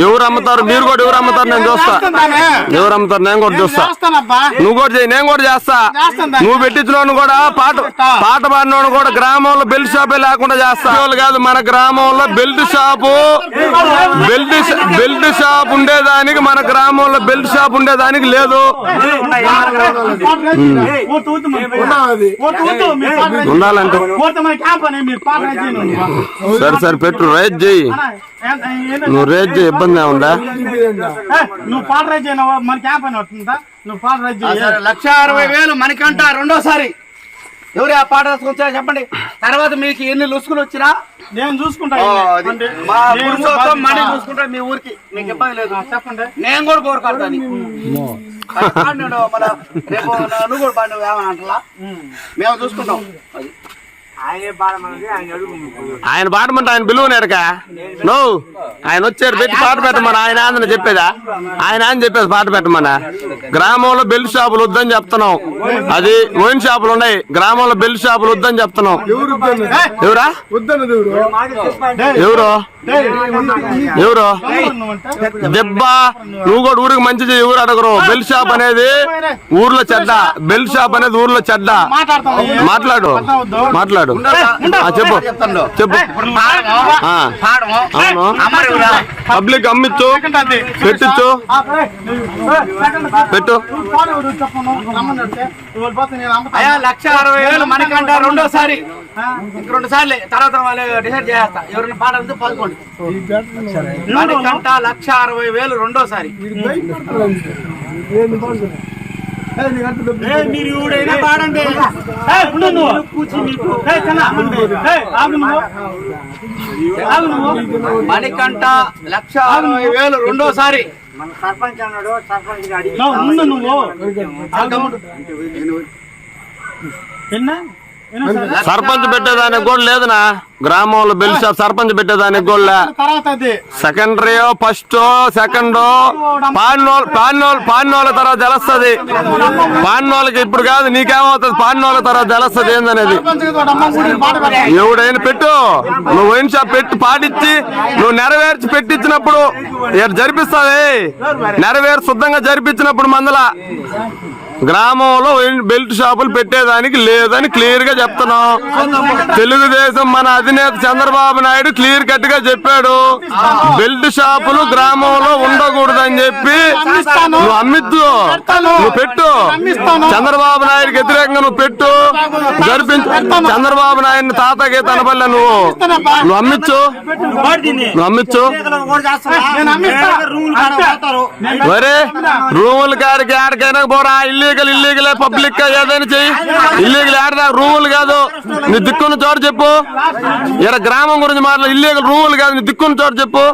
ఎవరు అమ్ముతారు? మీరు కూడా ఎవరు అమ్ముతారు? నేను చూస్తా. ఎవరు అమ్ముతారు? నేను కూడా చూస్తా. నువ్వు కూడా చేయి నేను కూడా చేస్తా. నువ్వు పెట్టించిన కూడా పాట పాట పాడినోడు కూడా గ్రామంలో బెల్ట్ షాపే లేకుండా చేస్తా. వాళ్ళు కాదు మన గ్రామంలో belt shop. Belt belt shop ఉండేదానికి మన గ్రామంలో బెల్ట్ షాప్ ఉండేదానికి లేదు. ఉండాలంటే. సరే సరే పెట్టు. రేట్ చెయ్యి. ఏ- నువ్వు రేట్ చేయి ఇబ్బంది ఏముందా? ఏ, నువ్వు పాట రైజ్ చేయను మన క్యాంప్ అని వస్తుందా? నువ్వు పాట రైజ్ లక్ష అరవై వేలు మనకంట రెండోసారి. ఎవరు ఆ పాట రాసుకొచ్చారో చెప్పండి. తర్వాత మీకు ఎన్ని లుసుకులు వచ్చినా? నేను చూసుకుంటా మనీ. చూసుకుంటా మీ ఊరికి. మీకు ఇబ్బంది లేదు. చెప్పండి. నేను కూడా మన రేపు నువ్వు కూడా పాడినావు ఏమని అంటలా? మేము చూసుకుంటాం. అది. ఆయన పాడమంటే ఆయన బిలువ నేరకా నువ్వు ఆయన వచ్చారు పెట్టి పాట పెట్టమని ఆయన ఆంధ్ర చెప్పేదా? ఆయన అని చెప్పేది పాట పెట్టమన్నా. గ్రామంలో బెల్ట్ షాపులు వద్దని చెప్తున్నాం. అది వైన్ షాపులు ఉన్నాయి. గ్రామంలో బెల్ట్ షాపులు వద్దని చెప్తున్నాం. ఎవరా ఎవరు? ఎవరు? దెబ్బ. నువ్వు కూడా ఊరికి మంచిది ఎవరు అడగరు. బెల్ట్ షాప్ అనేది ఊర్లో చెడ్డ. బెల్ట్ షాప్ అనేది ఊర్లో చెడ్డ. మాట్లాడు. మాట్లాడు. ఆ, చెప్పు. చెప్పు. అవును? పబ్లిక్ అమ్మిచ్చు. అది. పెట్టించు ఆ, ఏ, ఏ, సెకండ్ పెట్టు. లక్ష అరవై వేలు మనకంట రెండోసారి. రెండు సార్లు తర్వాత వాళ్ళు డిసైడ్ చేస్తా ఎవరైనా పాట అంతా పలుకోండి మనకంట లక్ష అరవై వేలు రెండోసారి. మీరు ఎవడైనా పాడండి. నువ్వు. నువ్వు. నువ్వు. మణికంట లక్ష అరవై వేలు రెండోసారి. నువ్వు ఉండు నువ్వు. ఎన్న ఎన్న సార్? సర్పంచ్ పెట్టేదానికి కూడా లేదునా? గ్రామంలో బెల్ షాప్ సర్పంచ్ పెట్టేదానికి కూడా సెకండరీ ఫస్ట్ సెకండ్ పాడినోళ్ళు పాడినోళ్ళు పాడినోళ్ళ తర్వాత తెలుస్తుంది. పాడినోళ్ళకి ఇప్పుడు కాదు నీకేమవుతుంది? పాడినోళ్ళ తర్వాత తెలుస్తుంది ఏందనేది. ఎవడైనా పెట్టు. నువ్వు వైన్ షాప్ పెట్టి పాటించి నువ్వు నెరవేర్చి పెట్టించినప్పుడు ఈడ జరిపిస్తావే నెరవేర్చి శుద్ధంగా జరిపించినప్పుడు మందల. గ్రామంలో బెల్ట్ షాపులు పెట్టేదానికి లేదని క్లియర్గా చెప్తున్నాం. తెలుగుదేశం మన అధినేత చంద్రబాబు నాయుడు క్లియర్ కట్గా చెప్పాడు. బెల్ట్ షాపులు గ్రామంలో ఉండకూడదని చెప్పి నువ్వు అమ్మిద్దు. నువ్వు పెట్టు. చంద్రబాబు నాయుడుకి వ్యతిరేకంగా నువ్వు పెట్టు. జరిపించు చంద్రబాబు నాయుడిని తాతకి తనపల్ల నువ్వు. నువ్వు అమ్మిచ్చు. నువ్వు అమ్మిచ్చు. వరే రూముల కాడికి ఆడికైనా పోరా ఇల్లీగల్ ఇల్లీగల్ పబ్లిక్ ఏదైనా చెయ్యి. ఇల్లీగల్ ఆడదా రూల్ కాదు. నీ దిక్కున్న చోటు చెప్పు. ఇక్కడ గ్రామం గురించి మాట్లాడు ఇల్లీగల్ రూల్ కాదు నీ దిక్కున్న చోటు చెప్పు.